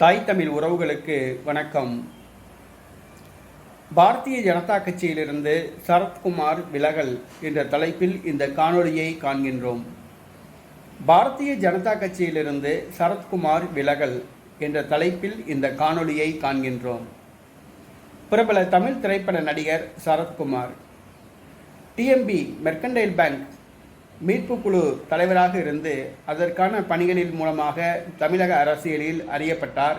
தாய் தமிழ் உறவுகளுக்கு வணக்கம். பாரதிய ஜனதா கட்சியிலிருந்து சரத்குமார் விலகல் என்ற தலைப்பில் இந்த காணொளியை காண்கின்றோம். பாரதிய ஜனதா கட்சியிலிருந்து சரத்குமார் விலகல் என்ற தலைப்பில் இந்த காணொளியை காண்கின்றோம். பிரபல தமிழ் திரைப்பட நடிகர் சரத்குமார். டிஎம்பி மெர்கண்டைல் பேங்க் மீட்பு குழு தலைவராக இருந்து அதற்கான பணிகளின் மூலமாக தமிழக அரசியலில் அறியப்பட்டார்.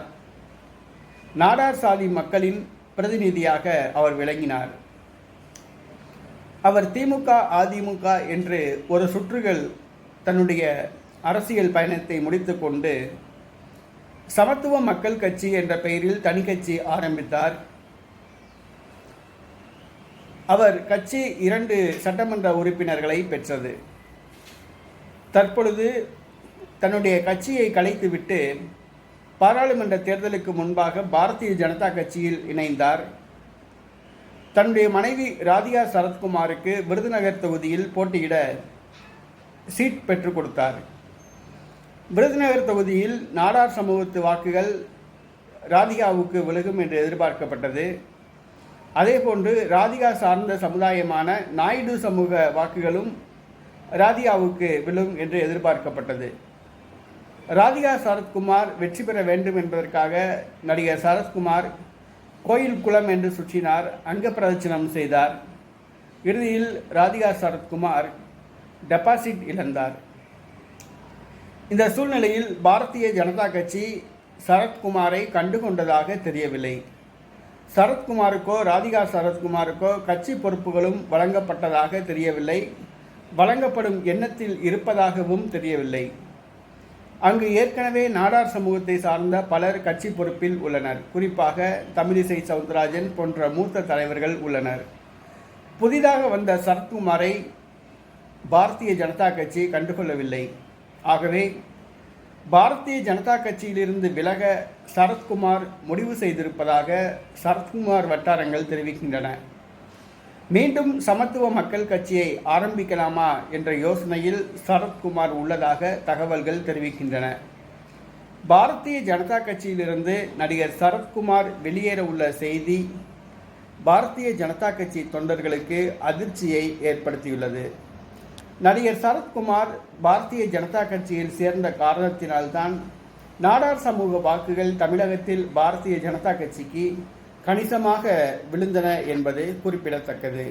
நாடார் சாதி மக்களின் பிரதிநிதியாக அவர் விளங்கினார். அவர் திமுக அதிமுக என்று ஒரு சுற்றுகள் தன்னுடைய அரசியல் பயணத்தை முடித்துக்கொண்டு சமத்துவ மக்கள் கட்சி என்ற பெயரில் தனி கட்சி ஆரம்பித்தார். அவர் கட்சி இரண்டு சட்டமன்ற உறுப்பினர்களை பெற்றது. தற்பொழுது தன்னுடைய கட்சியை கலைத்துவிட்டு பாராளுமன்ற தேர்தலுக்கு முன்பாக பாரதிய ஜனதா கட்சியில் இணைந்தார். தன்னுடைய மனைவி ராதிகா சரத்குமாருக்கு விருதுநகர் தொகுதியில் போட்டியிட சீட் பெற்றுக் கொடுத்தார். விருதுநகர் தொகுதியில் நாடார் சமூகத்து வாக்குகள் ராதிகாவுக்கு விலகும் என்று எதிர்பார்க்கப்பட்டது. அதேபோன்று ராதிகா சார்ந்த சமுதாயமான நாயுடு சமூக வாக்குகளும் ராதிகாவுக்கு விழும் என்று எதிர்பார்க்கப்பட்டது. ராதிகா சரத்குமார் வெற்றி பெற வேண்டும் என்பதற்காக நடிகர் சரத்குமார் கோயில் குளம் என்று சுற்றினார் அங்க பிரதட்சணம் செய்தார். இறுதியில் ராதிகா சரத்குமார் டெபாசிட் இழந்தார். இந்த சூழ்நிலையில் பாரதிய ஜனதா கட்சி சரத்குமாரை கண்டுகொண்டதாக தெரியவில்லை. சரத்குமாருக்கோ ராதிகா சரத்குமாருக்கோ கட்சி பொறுப்புகளும் வழங்கப்பட்டதாக தெரியவில்லை. வழங்கப்படும் எண்ணத்தில் இருப்பதாகவும் தெரியவில்லை. அங்கு ஏற்கனவே நாடார் சமூகத்தை சார்ந்த பலர் கட்சி பொறுப்பில் உள்ளனர். குறிப்பாக தமிழிசை சவுந்தரராஜன் போன்ற மூத்த தலைவர்கள் உள்ளனர். புதிதாக வந்த சரத்குமாரை பாரதிய ஜனதா கட்சி கண்டுகொள்ளவில்லை. ஆகவே பாரதிய ஜனதா கட்சியிலிருந்து விலக சரத்குமார் முடிவு செய்திருப்பதாக சரத்குமார் வட்டாரங்கள் தெரிவிக்கின்றன. மீண்டும் சமத்துவ மக்கள் கட்சியை ஆரம்பிக்கலாமா என்ற யோசனையில் சரத்குமார் உள்ளதாக தகவல்கள் தெரிவிக்கின்றன. பாரதிய ஜனதா கட்சியிலிருந்து நடிகர் சரத்குமார் வெளியேற உள்ள செய்தி பாரதிய ஜனதா கட்சி தொண்டர்களுக்கு அதிர்ச்சியை ஏற்படுத்தியுள்ளது. நடிகர் சரத்குமார் பாரதிய ஜனதா கட்சியில் சேர்ந்த காரணத்தினால்தான் நாடார் சமூக வாக்குகள் தமிழகத்தில் பாரதிய ஜனதா கட்சிக்கு கணிசமாக விழுந்தன என்பது குறிப்பிடத்தக்கது.